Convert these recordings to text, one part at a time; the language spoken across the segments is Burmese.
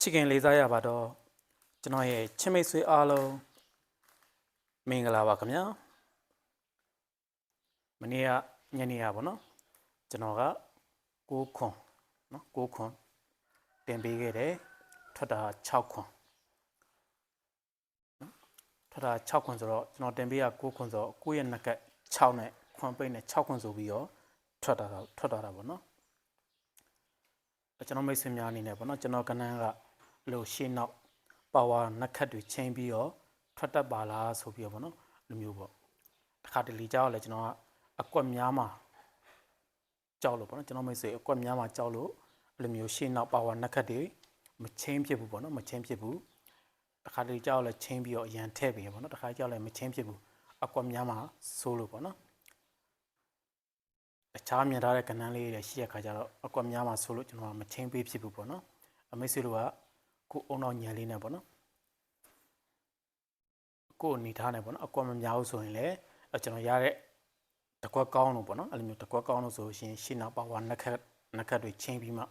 ချစ်ခင်လေးစားရပါတော့ကျွန်တော်ရဲ့ချစ်မိတ်ဆွေအားလုံးမင်္ဂလာပါခင်ဗျာမနေ့ကညနေရပါတော့ကျွန်တော်က6ခွန်နော်6ခွန်တင်ပေးခဲ့တယ်ထွက်တာ6ခွန်နော်ထွက်တာ6ခွန်ဆိုတော့ကျွန်တော်တင်ပေးရ6ခွန်ဆိုတော့ကိုယ့်ရဲ့နှက်ကက်6နဲ့ခွန်ပိတ်နဲ့6ခွန်ဆိုပြီးတော့ထွက်တာတော့ထွက်တာတာပေါ့နော်ကျွန်တော်မိတ်ဆွေများအနေနဲ့ပေါ့နော်ကျွန်တော်ကနန်းက လို့ရှင်းနောက်ပါဝါနက်ခတ်တွေချိန်ပြီးတော့ထွက်တတ်ပါလားဆိုပြီးတော့ပေါ့နော်လူမျိုးပေါ့တစ်ခါတလေကြောက်လဲကျွန်တော်ကအကွက်များမှာကြောက်လို့ပေါ့နော်ကျွန်တော်မိတ်ဆွေအကွက်များမှာကြောက်လို့အဲ့လိုမျိုးရှင်းနောက်ပါဝါနက်ခတ်တွေမချင်းဖြစ်ဘူးပေါ့နော်မချင်းဖြစ်ဘူးတစ်ခါတလေကြောက်လဲချင်းပြီးတော့အရန်ထည့်ပြီးပေါ့နော်တစ်ခါကြောက်လဲမချင်းဖြစ်ဘူးအကွက်များမှာဆိုးလို့ပေါ့နော်အခြားမြင်ထားတဲ့ကဏ္ဍလေးတွေရှိတဲ့ခါကျတော့အကွက်များမှာဆိုလို့ကျွန်တော်ကမချင်းပေးဖြစ်ဘူးပေါ့နော်အမိတ်ဆွေတို့က ကိုယ်အုံနောက်ညံလေးနဲ့ပေါ့နော်ကိုယ်အနေထားနဲ့ပေါ့နော်အကွက်မများဘူးဆိုရင်လည်းအဲကျွန်တော်ရတဲ့တကွက်ကောင်းလို့ပေါ့နော်အဲ့လိုမျိုးတကွက်ကောင်းလို့ဆိုလို့ရှိရင်ရှင်းနောက်ပါဝါနှက်ခတ်နှက်ခတ်တွေချင်းပြီးမှ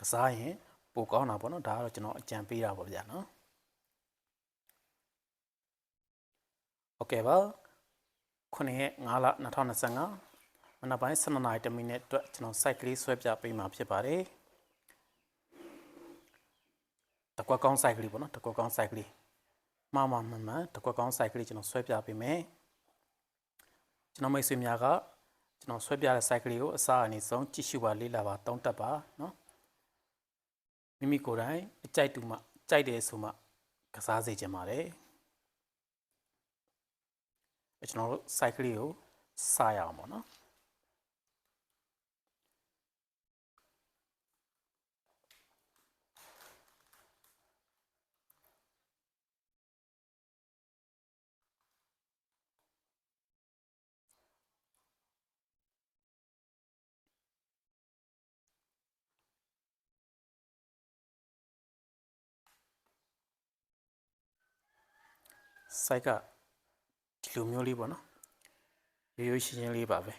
ကစားရင်ပိုကောင်းတာပေါ့နော်ဒါကတော့ကျွန်တော်အကြံပေးတာပေါ့ဗျာနော်โอเคပါခုနှစ်ရက်5လ2025 မနက်ပိုင်း7နာရီ10မိနစ်အတွက်ကျွန်တော် site ကလေးဆွဲပြပေးမှာဖြစ်ပါတယ် တကွက်ကောင်း site ကလေးပေါ့နော်တကွက်ကောင်း site ကလေးမမမမတကွက်ကောင်း site ကလေးကျွန်တော်ဆွဲပြပေးမယ်ကျွန်တော်မိတ်ဆွေများကကျွန်တော်ဆွဲပြတဲ့ site ကလေးကိုအစားအနေဆုံးကြည့်ရှုပါလေ့လာပါတောင်းတတ်ပါနော်မိမိကိုယ်တိုင်အကြိုက်တူမှကြိုက်တယ်ဆိုမှကစားစေချင်ပါတယ်အဲကျွန်တော်တို့ site ကလေးကိုစရအောင်ပေါ့နော်စို က်ကဒီလိုမျိုးလေးပေါ့နော်ရိုးရိုးရှင်းရှင်းလေးပါပဲ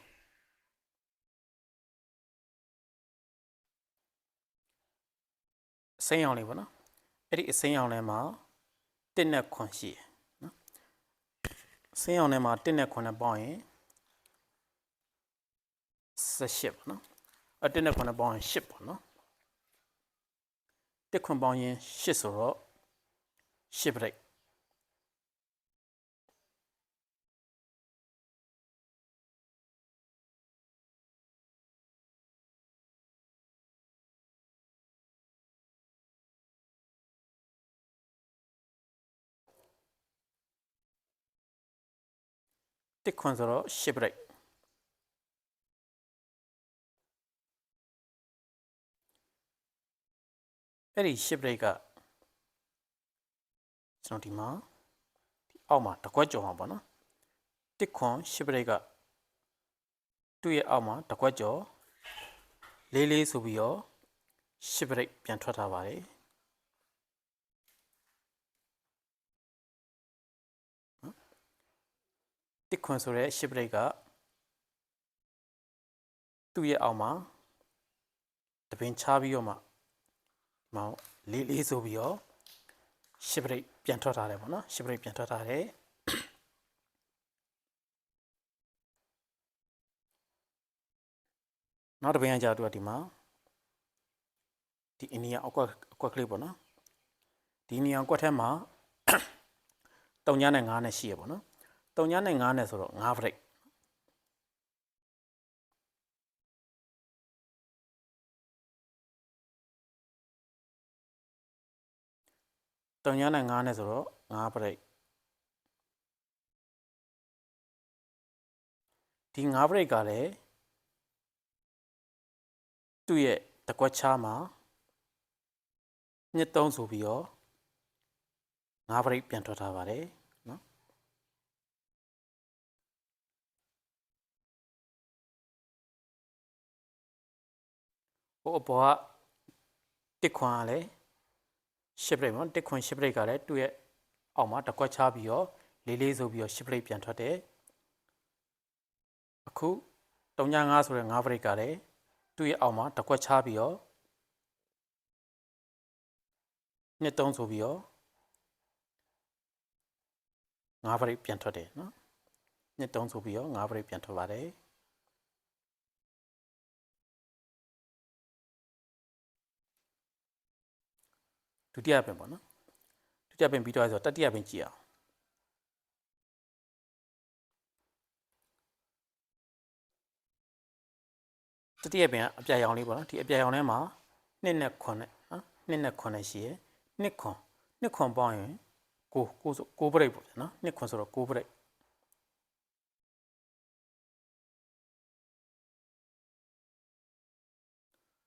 အစိမ်းအောင်လေးပေါ့နော်အဲ့ဒီအစိမ်းအောင်ထဲမှာတစ်နဲ့ခွန်ရှိရယ်နော်အစိမ်းအောင်ထဲမှာတစ်နဲ့ခွန်နဲ့ပေါင်းရင်18ပေါ့နော်အတစ်နဲ့ခွန်နဲ့ပေါင်းရင်8ပေါ့နော်တစ်ခွန်ပေါင်းရင်8ဆိုတော့8 break တ စ်ခွန်ဆိုတော့10 break အဲ့ဒီ10 break ကကျွန်တော်ဒီမှာဒီအောက်မှာတကွက်ကြော်အောင်ပေါ့နော်တစ်ခွန်10 break ကသူ့ရဲ့အောက်မှာတကွက်ကြော်လေးလေးဆိုပြီးတော့10 break ပြန်ထွက်ထားပါတယ် တစ်ခွန်ဆိုတဲ့ရှစ်ပရိတ်ကသူ့ရဲ့အောက်မှာတပင်ချပြီးတော့မှဒီမောင်လေးလေးဆိုပြီးတော့ရှစ်ပရိတ်ပြန်ထွက်ထားတယ်ပေါ့နော်ရှစ်ပရိတ်ပြန်ထွက်ထားတယ်နောက်တစ်ပင်ကကြာသူကဒီမှာဒီအိန္ဒိယအကွက်အကွက်ကလေးပေါ့နော်ဒီနေရာအကွက်ထဲမှာတုံညာနဲ့ငါးနဲ့ရှိရပေါ့နော် တုံညာနဲ့9နဲ့ဆိုတော့9 break တုံညာနဲ့9နဲ့ဆိုတော့9 break ဒီ9 break ကလည်းသူ့ရဲ့တကွက်ချားမှာနှစ်သုံးဆိုပြီးတော့9 break ပြန်ထွက်ထားပါတယ် ဟိုအပေါ်ကတစ်ခွန်ကလည်းရှစ်ပရိတ်ပေါ့တစ်ခွန်ရှစ်ပရိတ်ကလည်းသူ့ရဲ့အောက်မှာတစ်ကွက်ချပြီးတော့လေးလေးဆိုပြီးတော့ရှစ်ပရိတ်ပြန်ထွက်တယ်အခု3.5ဆိုတဲ့5ပရိတ်ကလည်းသူ့ရဲ့အောက်မှာတစ်ကွက်ချပြီးတော့နှစ်သုံးဆိုပြီးတော့ငါးပရိတ်ပြန်ထွက်တယ်နော်နှစ်သုံးဆိုပြီးတော့ငါးပရိတ်ပြန်ထွက်ပါတယ် ဒုတိယပင်ပေါ့နော်ဒုတိယပင်ပြီးတော့ဆိုတော့တတိယပင်ကြည့်အောင်တတိယပင်ကအပြာရောင်လေးပေါ့နော်ဒီအပြာရောင်ထဲမှာနှစ်နဲ့ခွန်နဲ့နော်နှစ်နဲ့ခွန်နဲ့ရှိရယ်နှစ်ခွန်နှစ်ခွန်ပေါင်းရင်ကိုကိုဆိုကိုပရိတ်ပေါ့ဗျာနော်နှစ်ခွန်ဆိုတော့ကိုပရိတ်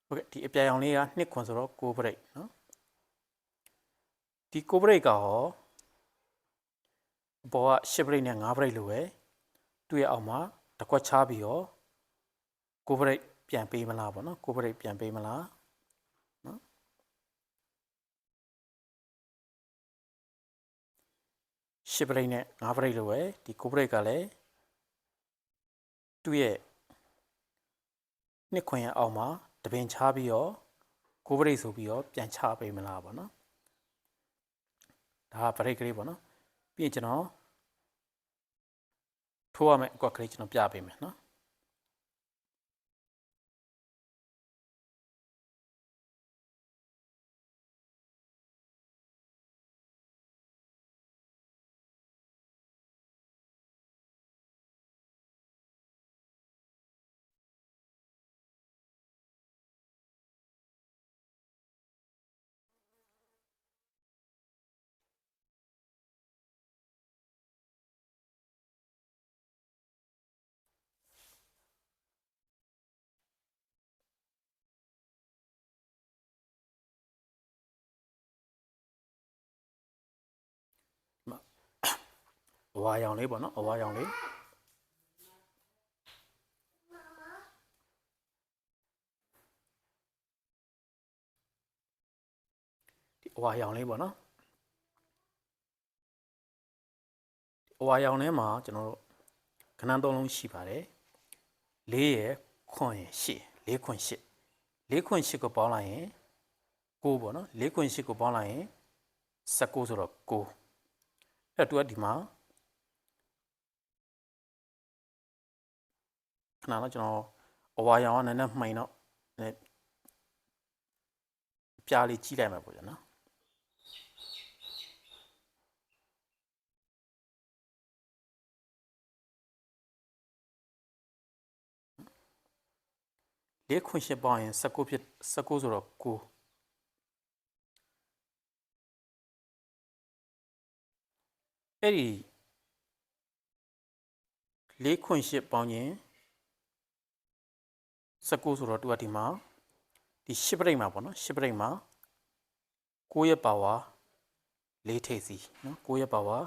ဟုတ်ကဲ့ဒီအပြာရောင်လေးကနှစ်ခွန်ဆိုတော့ကိုပရိတ်နော် ဒီကိုပရိတ်ကဟောဘောကရှစ်ပရိတ်နဲ့ငါးပရိတ်လိုပဲသူ့ရဲ့အောက်မှာတစ်ခွက်ချပြီးတော့ကိုပရိတ်ပြန်ပေးမလားပေါ့နော်ကိုပရိတ်ပြန်ပေးမလားနော်ရှစ်ပရိတ်နဲ့ငါးပရိတ်လိုပဲဒီကိုပရိတ်ကလည်းသူ့ရဲ့နှစ်ခွင်ရဲ့အောက်မှာတပင်ချပြီးတော့ကိုပရိတ်ဆိုပြီးတော့ပြန်ချပေးမလားပေါ့နော် ဒါကပရိတ်ကလေးပေါ့နော်ပြီးရင်ကျွန်တော်ထိုးရမယ့်အကွက်ကလေးကျွန်တော်ပြပေးမယ်နော် အဝါရောင်လေးပေါ့နော်အဝါရောင်လေးဒီအဝါရောင်လေးပေါ့နော်အဝါရောင်ထဲမှာကျွန်တော်တို့ခဏသုံးလုံးရှိပါတယ်၄ရယ်ခွန်ရယ်၈၄ခွန်၈၄ခွန်၈ကိုပေါင်းလိုက်ရင်9ပေါ့နော်၄ခွန်၈ကိုပေါင်းလိုက်ရင်19ဆိုတော့9အဲ့တော့သူကဒီမှာ ခဏတော့ကျွန်တော်အဝါရောင်ကနည်းနည်းမှိန်တော့နည်းပြားလေးကြီးလိုက်မှာပေါ့ဗျာနော်လေးခွန်ရှစ်ပေါင်းရင်19ဖြစ်19ဆိုတော့9အဲ့ဒီလေးခွန်ရှစ်ပေါင်းရင် 19ဆိုတော့သူကဒီမှာဒီ10ပရိတ်မှာပေါ့နော်10ပရိတ်မှာ9ရဲ့ပါဝါ4ထိပ်စီနော်9ရဲ့ပါဝါ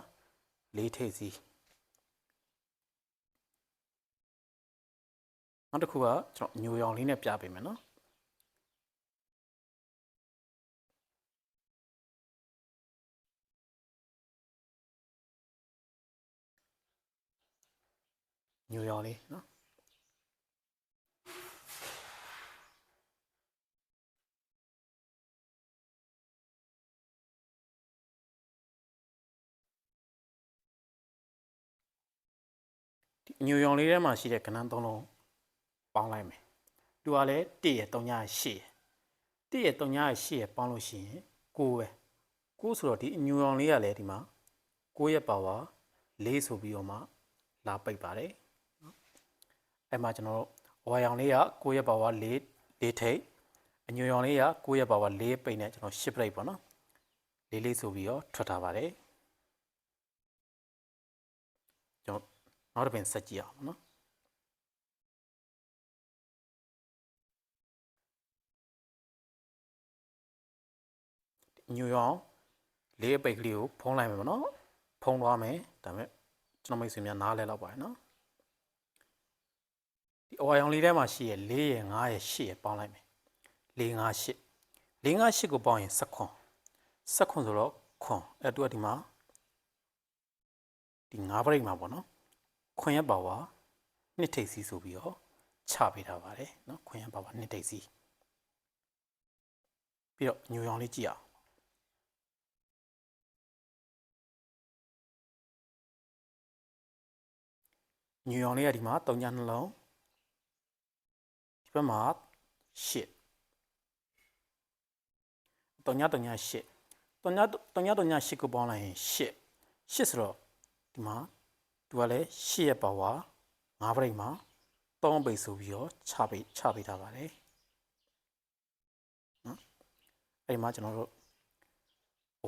4ထိပ်စီနောက်တစ်ခုကကျွန်တော်ညိုရောင်လေးနဲ့ပြပေးမယ်နော်ညိုရောင်လေးနော် ညိုရောင်လေးထဲမှာရှိတဲ့ကဏ္ဍသုံးလုံးပေါင်းလိုက်မယ်။သူကလည်း1ရဲ့3ရဲ့8ရဲ့1ရဲ့3ရဲ့8ရဲ့ပေါင်းလို့ရှိရင်9ပဲ။9ဆိုတော့ဒီညိုရောင်လေးကလည်းဒီမှာ9ရဲ့ပါဝါ4ဆိုပြီးတော့မှလာပိတ်ပါတယ်။နော်။အဲ့မှာကျွန်တော်တို့ဝါရောင်လေးက9ရဲ့ပါဝါ4 4ထိပ်အညိုရောင်လေးက9ရဲ့ပါဝါ4ပိတ်နဲ့ကျွန်တော်10ပိတ်ပေါ့နော်။လေးလေးဆိုပြီးတော့ထွက်ထားပါတယ်။ နောက်တစ်ပင်ဆက်ကြည့်အောင်နော်ညူရောင်လေးအပိတ်ကလေးကိုဖုံးလိုက်မယ်မနော်ဖုံးသွားမယ်ဒါပေမဲ့ကျွန်တော်မိတ်ဆွေများနားလဲတော့ပါတယ်နော်ဒီအဝါရောင်လေးထဲမှာရှိရ4ရယ်5ရယ်8ရယ်ပေါင်းလိုက်မယ်4 5 8 4 5 8ကိုပေါင်းရင်7ခွန်7ခွန်ဆိုတော့ခွန်အဲ့တူကဒီမှာဒီ5ပရိတ်မှာပေါ့နော် ခွန်ရက်ပါဝါနှစ်ထိပ်စီဆိုပြီးတော့ချပေးထားပါတယ်เนาะခွန်ရက်ပါဝါနှစ်ထိပ်စီပြီးတော့ညိုရောင်လေးကြည့်အောင်ညိုရောင်လေးကဒီမှာ၃ညနှလုံးဒီဘက်မှာ၈၃ည၃ည၈၃ည၃ည၈ကိုပေါင်းလိုက်ရင်၈၈ဆိုတော့ဒီမှာ သူကလည်း8ရဲ့ပါဝါ9ပြိတ်မှာ3ပိတ်ဆိုပြီးတော့ချပိတ်ချပိတ်ထားပါတယ်နော်အဲ့ဒီမှာကျွန်တော်တို့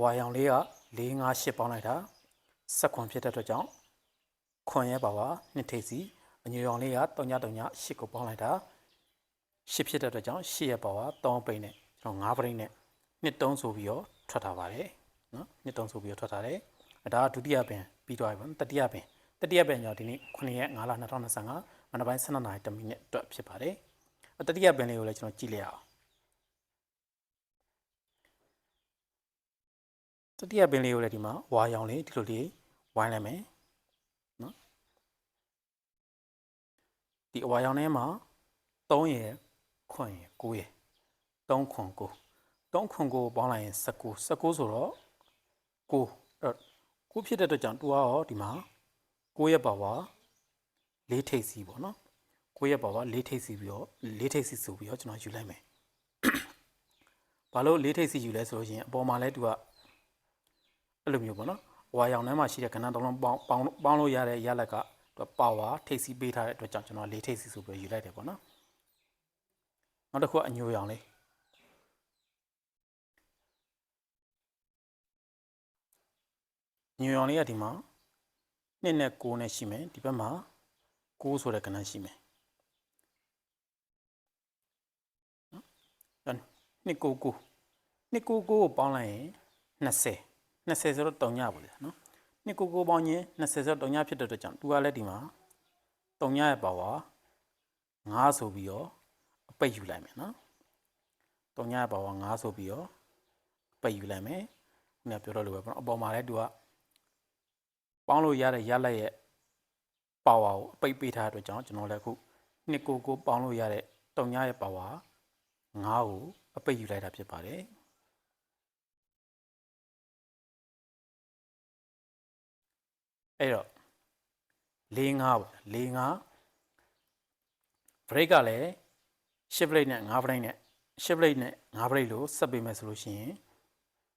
ဝါရောင်လေးက4 5 8ပေါင်းလိုက်တာဆက်ခွန်ဖြစ်တဲ့အတွက်ကြောင့်ခွန်ရဲ့ပါဝါနှစ်ထိပ်စီအညူရောင်လေးက3ည3ည8ကိုပေါင်းလိုက်တာ8ဖြစ်တဲ့အတွက်ကြောင့်8ရဲ့ပါဝါ3ပိတ်နဲ့ကျွန်တော်9ပိတ်နဲ့နှစ်3ဆိုပြီးတော့ထွက်ထားပါတယ်နော်နှစ်3ဆိုပြီးတော့ထွက်ထားတယ်ဒါကဒုတိယပင်ပြီးသွားပြီပေါ့နော်တတိယပင် တတိယပင်ကြောင့်ဒီနေ့9ရက်5လ2025မနက်ပိုင်း12နာရီ10မိနစ်အတွက်ဖြစ်ပါတယ်အတတိယပင်လေးကိုလည်းကျွန်တော်ကြည့်လိုက်အောင်တတိယပင်လေးကိုလည်းဒီမှာဝါရောင်လေးဒီလိုလေးဝိုင်းလိုက်မယ်နော်ဒီအဝါရောင်ထဲမှာ3ရယ်ခွန်ရယ်9ရယ်3ခွန်9 3ခွန်9ပေါင်းလိုက်ရင်19 19ဆိုတော့9အဲ့9ဖြစ်တဲ့အတွက်ကြောင့်တူရောဒီမှာ 9ရဲ့ပါဝါ၄ထိပ်စီပေါ့နော်9ရဲ့ပါဝါ၄ထိပ်စီပြီးတော့၄ထိပ်စီဆိုပြီးတော့ကျွန်တော်ယူလိုက်မယ်ဘာလို့၄ထိပ်စီယူလဲဆိုလို့ရှိရင်အပေါ်မှာလဲသူကအဲ့လိုမျိုးပေါ့နော်ဝါရောင်ထဲမှာရှိတဲ့ကဏ္ဍတစ်လုံးပေါင်းပေါင်းပေါင်းလို့ရတဲ့ရလက်ကသူပါဝါထိပ်စီပေးထားတဲ့အတွက်ကြောင့်ကျွန်တော်၄ထိပ်စီဆိုပြီးယူလိုက်တယ်ပေါ့နော်နောက်တစ်ခုကအညိုရောင်လေးညိုရောင်လေးကဒီမှာ 2နဲ့9နဲ့ရှိမယ်ဒီဘက်မှာ9ဆိုတဲ့ကဏ္ဍရှိမယ်နော်2 9 9 2 9 9ကိုပေါင်းလိုက်ရင်20 20ဆိုတော့3ညပါလေနော်2 9 9ပေါင်းရင်20ဆိုတော့3ညဖြစ်တဲ့အတွက်ကြောင့်သူကလည်းဒီမှာ3ညရဲ့ပါဝါ9ဆိုပြီးတော့အပိတ်ယူလိုက်မယ်နော်3ညရဲ့ပါဝါ9ဆိုပြီးတော့အပိတ်ယူလိုက်မယ်ခုနကပြောတော့လို့ပဲပေါ့နော်အပေါ်မှာလည်းသူက ပေါင်းလို့ရတဲ့ရလက်ရဲ့ပါဝါကိုအပိတ်ပေးထားတဲ့အတွက်ကြောင့်ကျွန်တော်လည်းအခုနှစ်ကိုကိုပေါင်းလို့ရတဲ့တုံညရဲ့ပါဝါ9ကိုအပိတ်ယူလိုက်တာဖြစ်ပါတယ်အဲ့တော့၄၅ပါ၄၅ break ကလည်း shift blade နဲ့5 blade နဲ့ shift blade နဲ့5 blade လို့ဆက်ပေးမယ်ဆိုလို့ရှိရင်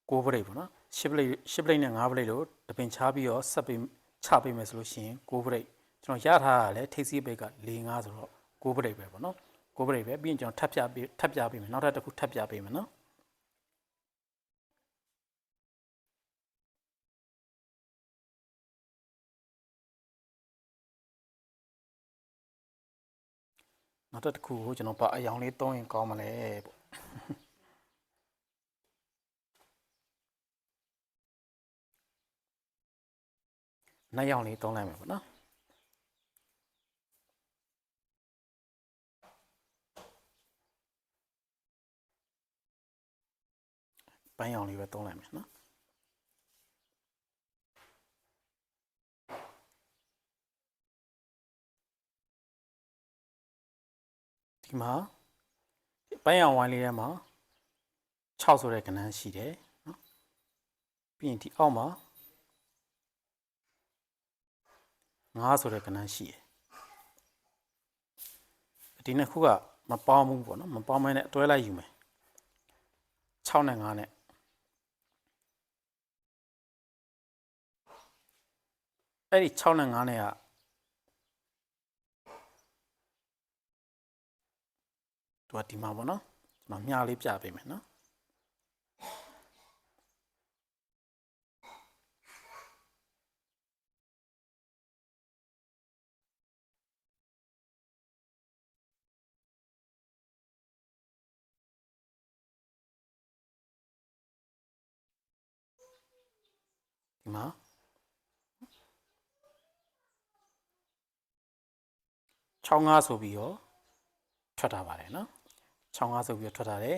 6 blade ပေါ့နော် shift blade shift blade နဲ့5 blade လို့တပင်ချပြီးတော့ဆက်ပေးချပေးမယ်ဆိုလို့ရှိရင်6 blade ကျွန်တော်ရထားတာလည်းထိပ်စီးဘိတ်က4 5ဆိုတော့6 blade ပဲပေါ့နော်6 blade ပဲပြီးရင်ကျွန်တော်ထပ်ပြပေးထပ်ပြပေးမယ်နောက်ထပ်တစ်ခုထပ်ပြပေးမယ်နော်နောက်တစ်ခုကိုကျွန်တော်ဗာအယောင်လေးသုံးရင်ကောင်းမလဲပေါ့ နှစ်ယောင်လေးသုံးလိုက်မယ်ပေါ့နော်ပန်းရောင်လေးပဲသုံးလိုက်မယ်နော်ဒီမှာပန်းရောင်ဝိုင်းလေးထဲမှာ6ဆိုတဲ့ကဏ္ဍရှိတယ်နော်ပြီးရင်ဒီအောက်မှာ 9ဆိုတဲ့ကဏ္ဍရှိတယ်ဒီနှစ်ခုကမပေါင်းဘူးပေါ့နော်မပေါင်းမဲနဲ့အတွဲလိုက်ယူမယ်6နဲ့9နဲ့အဲ့ဒီ6နဲ့9နဲ့ကသူကဒီမှာပေါ့နော်ကျွန်တော်မြားလေးပြပေးမယ်နော် ဒီမှာ65ဆိုပြီးတော့ထွက်ထားပါတယ်နော်65ဆိုပြီးတော့ထွက်ထားတယ်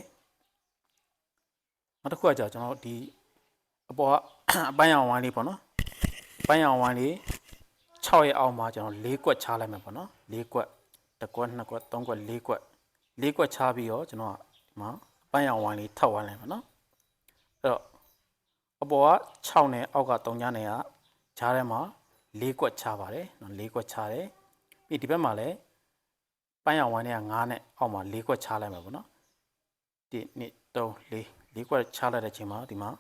နောက်တစ်ခုကကြာကျွန်တော်ဒီအပေါ်ကအပိုင်းအောင်ဝိုင်းလေးပေါ့နော်အပိုင်းအောင်ဝိုင်းလေး6ရဲ့အောက်မှာကျွန်တော်၄ကွက်ချလိုက်မယ်ပေါ့နော်၄ကွက်တစ်ကွက်နှစ်ကွက်သုံးကွက်၄ကွက်၄ကွက်ချပြီးတော့ကျွန်တော်ကဒီမှာအပိုင်းအောင်ဝိုင်းလေးထောက်ဝိုင်းလိုက်မယ်နော်အဲ့တော့ အပေါ်က6နဲ့အောက်က3ညနဲ့ကဂျားထဲမှာ၄ကွက်ချပါတယ်နော်၄ကွက်ချတယ်ပြီးဒီဘက်မှာလည်းပိုင်းအောင်ဝိုင်းနဲ့9နဲ့အောက်မှာ4ခွက်ချလိုက်မယ်ပေါ့နော်1 2 3 4 4ခွက်ချလိုက်တဲ့အချိန်မှာဒီမှာ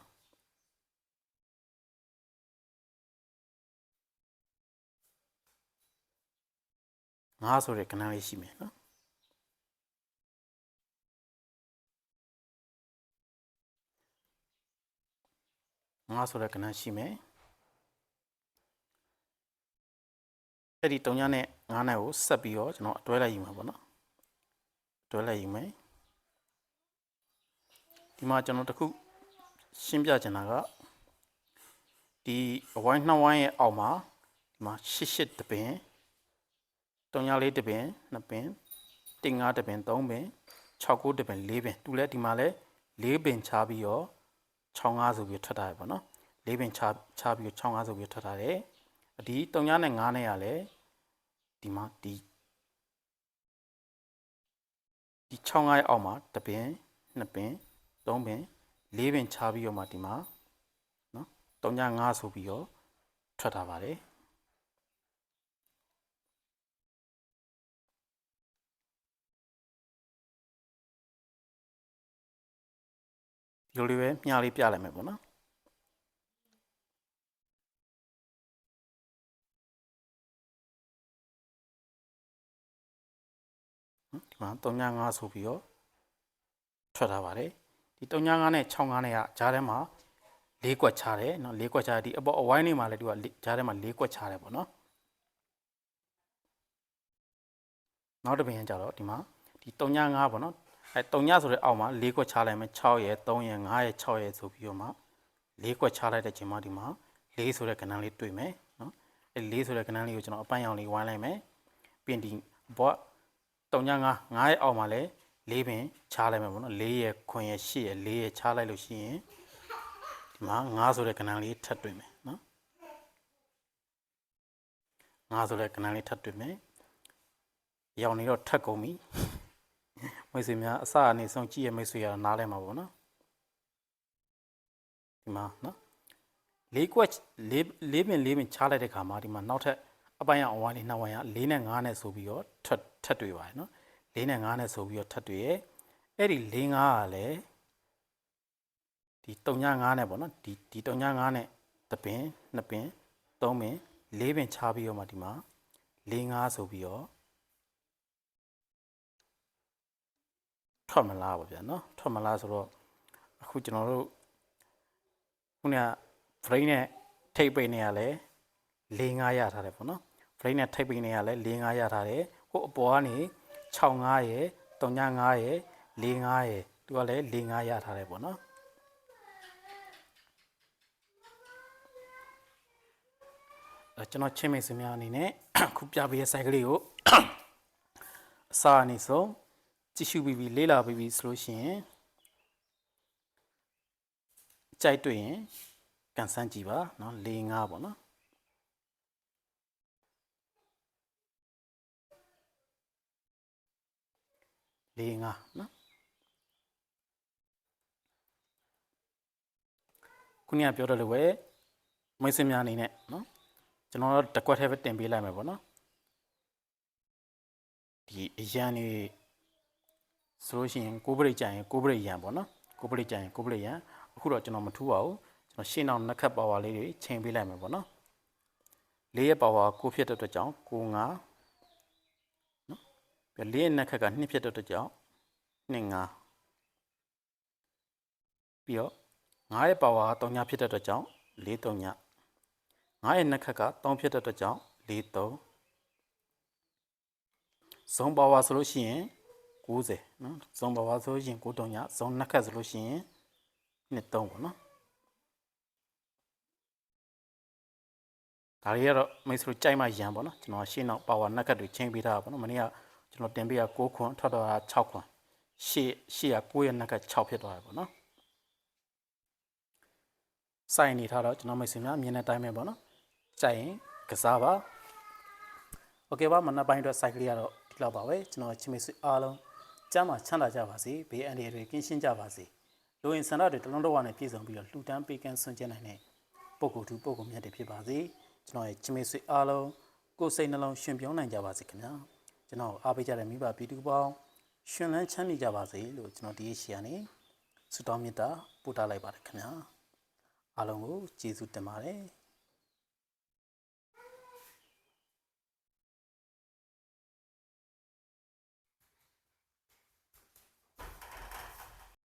9ဆိုတဲ့ကဏ္ဍလေးရှိမယ်နော် ငါဆိုတဲ့ကဏ္ဍရှိမယ်အဲ့ဒီ3ညနဲ့9နဲ့ကိုဆက်ပြီးတော့ကျွန်တော်အတွဲလိုက်ယူမှာပေါ့နော်အတွဲလိုက်ယူမယ်ဒီမှာကျွန်တော်တခုရှင်းပြချင်တာကဒီအဝိုင်းနှစ်ဝိုင်းရဲ့အောက်မှာဒီမှာ88တပင်3ညလေးတပင်2ပင်1 5တပင်3ပင်6 9တပင်4ပင်တူလဲဒီမှာလဲ4ပင်ချပြီးတော့ 65ဆိုပြီးထွက်ထားရပါတော့၄ပင်ချချပြီး65ဆိုပြီးထွက်ထားတယ်ဒီ3ညနဲ့9နဲ့ရလဲဒီမှာဒီဒီ65ရဲ့အောက်မှာတပင်2ပင်3ပင်4ပင်ချပြီးတော့မှဒီမှာနော်3ည9ဆိုပြီးတော့ထွက်ထားပါတယ် ဒီလိုလေးပဲမျှလေးပြလိုက်မယ်ပေါ့နော်ဒီမှာ3.5ဆိုပြီးတော့ထွက်ထားပါတယ်ဒီ3.5နဲ့6.5နဲ့ကကြားထဲမှာ၄ကွက်ချတယ်နော်၄ကွက်ချဒီအပေါ်အဝိုင်းနေမှာလည်းသူကကြားထဲမှာ၄ကွက်ချတယ်ပေါ့နော်နောက်တစ်ပင်ကျတော့ဒီမှာဒီ3.5ပေါ့နော် အဲ3ညဆိုတဲ့အောက်မှာ၄ကွက်ချလိုက်မယ်6ရဲ့3ရဲ့5ရဲ့6ရဲ့ဆိုပြီးတော့မှ၄ကွက်ချလိုက်တဲ့ချိန်မှာဒီမှာ၄ဆိုတဲ့ကဏ္ဍလေးတွေ့မယ်နော်အဲ၄ဆိုတဲ့ကဏ္ဍလေးကိုကျွန်တော်အပန်းရောင်လေးဝိုင်းလိုက်မယ်ပြီးရင်ဒီဘော့3ည9 9ရဲ့အောက်မှာလည်း၄ပင်ချလိုက်မယ်ပေါ့နော်၄ရဲ့ခွင်ရဲ့8ရဲ့4ရဲ့ချလိုက်လို့ရှိရင်ဒီမှာ9ဆိုတဲ့ကဏ္ဍလေးထပ်တွေ့မယ်နော်9ဆိုတဲ့ကဏ္ဍလေးထပ်တွေ့မယ်ရောင်နေတော့ထပ်ကုန်ပြီ မိတ်ဆွေများအစအနေဆုံးကြည့်ရမိတ်ဆွေရနားလဲမှာပေါ့နော်ဒီမှာနော်လေးကွက်လေးလေးပင်လေးပင်ချလိုက်တဲ့ခါမှာဒီမှာနောက်ထပ်အပိုင်းအောင်ဝိုင်းလေးနှစ်ဝိုင်းရ၄နဲ့၅နဲ့ဆိုပြီးတော့ထပ်ထပ်တွေ့ပါတယ်နော်၄နဲ့၅နဲ့ဆိုပြီးတော့ထပ်တွေ့ရဲ့အဲ့ဒီ၄၅ကလည်းဒီ3ည5နဲ့ပေါ့နော်ဒီဒီ3ည5နဲ့တပင်နှစ်ပင်သုံးပင်လေးပင်ချပြီးတော့မှဒီမှာ၄၅ဆိုပြီးတော့ ထွက်မလားပေါ့ဗျာနော်ထွက်မလားဆိုတော့အခုကျွန်တော်တို့ခုနက frame နဲ့ထိပ်ပိတ်နေရလဲ၄၅ရထားတယ်ပေါ့နော် frame နဲ့ထိပ်ပိတ်နေရလဲ၄၅ရထားတယ်ဟိုအပေါ်ကနေ65ရယ်35ရယ်45ရယ်သူကလည်း45ရထားတယ်ပေါ့နော်အဲကျွန်တော်ချင်းမိတ်ဆွေများအနေနဲ့ခုပြပေးတဲ့ site ကလေးကိုအစားအနေဆုံး ကြည့်ရှုပြီးပြီးလေ့လာပြီးပြီးဆိုလို့ရှိရင်ကြိုက်တွေ့ရင်ကန်ဆန်းကြည့်ပါเนาะ၄၅ပေါ့နော်၄၅နော်ခုနကပြောတယ်လို့ပဲမိတ်ဆွေများအနေနဲ့နော်ကျွန်တော်တို့တကွက်ထဲပဲတင်ပေးလိုက်မယ်ပေါ့နော်ဒီအရန်နေ ဆိုလို့ရှိရင်ကိုးပရိတ်ကြရင်ကိုးပရိတ်ရန်ပေါ့နော်ကိုးပရိတ်ကြရင်ကိုးပရိတ်ရန်အခုတော့ကျွန်တော်မထူပါဘူးကျွန်တော်ရှင်းအောင်နှစ်ခတ်ပါဝါလေးတွေချိန်ပေးလိုက်မယ်ပေါ့နော်လေးရဲ့ပါဝါကိုဖြစ်တဲ့အတွက်ကြောင့်ကိုငါနော်ပြီးလေးရဲ့နှစ်ခက်ကနှစ်ဖြစ်တဲ့အတွက်ကြောင့်နှစ်ငါပြီးတော့ငါရဲ့ပါဝါက3ညဖြစ်တဲ့အတွက်ကြောင့်4 3ညငါရဲ့နှစ်ခက်က3ဖြစ်တဲ့အတွက်ကြောင့်4 3ဇုံပါဝါဆိုလို့ရှိရင် 90နော်ဇုံပါဝါဆိုလို့ရှိရင်9 3ညဇုံနှစ်ခက်ဆိုလို့ရှိရင်နှစ်3ပေါ့နော်ဒါတွေကတော့မိတ်ဆွေကြိုက်မှရန်ပေါ့နော်ကျွန်တော်ရှင်းတော့ပါဝါနှစ်ခက်တွေချင်းပေးထားတာပေါ့နော်မနေ့ကကျွန်တော်တင်ပေးရ6ခွန်ထွက်တော့6ခွန်ရှေ့ရှေ့က9ရဲ့နှစ်ခက်6ဖြစ်သွားတယ်ပေါ့နော်စိုင်နေထားတော့ကျွန်တော်မိတ်ဆွေများမြင်တဲ့အတိုင်းပဲပေါ့နော်ကြိုက်ရင်ကစားပါโอเคပါမနက်ပိုင်းအတွက်စိုက်ကလေးကတော့ဒီလောက်ပါပဲကျွန်တော်ချင်းမိတ်ဆွေအားလုံး ကျမ်းမှာချမ်းသာကြပါစေဘေးအန္တရာယ်တွေကင်းရှင်းကြပါစေလူဝင်ဆန္ဒတွေတလုံးတော်ဝနဲ့ပြည့်စုံပြီးတော့လှူဒန်းပေးကမ်းဆွန့်ကျင်နိုင်တဲ့ပုဂ္ဂိုလ်သူပုဂ္ဂိုလ်မြတ်တွေဖြစ်ပါစေကျွန်တော်ရဲ့ချမေဆွေအားလုံးကိုယ်စိတ်နှလုံးရှင်ပြောင်းနိုင်ကြပါစေခင်ဗျာကျွန်တော်အားပေးကြတဲ့မိဘပြည်သူပေါင်းရှင်လန်းချမ်းမြေကြပါစေလို့ကျွန်တော်ဒီရှီကနေဆုတောင်းမေတ္တာပို့ထားလိုက်ပါတယ်ခင်ဗျာအားလုံးကိုကျေးဇူးတင်ပါတယ်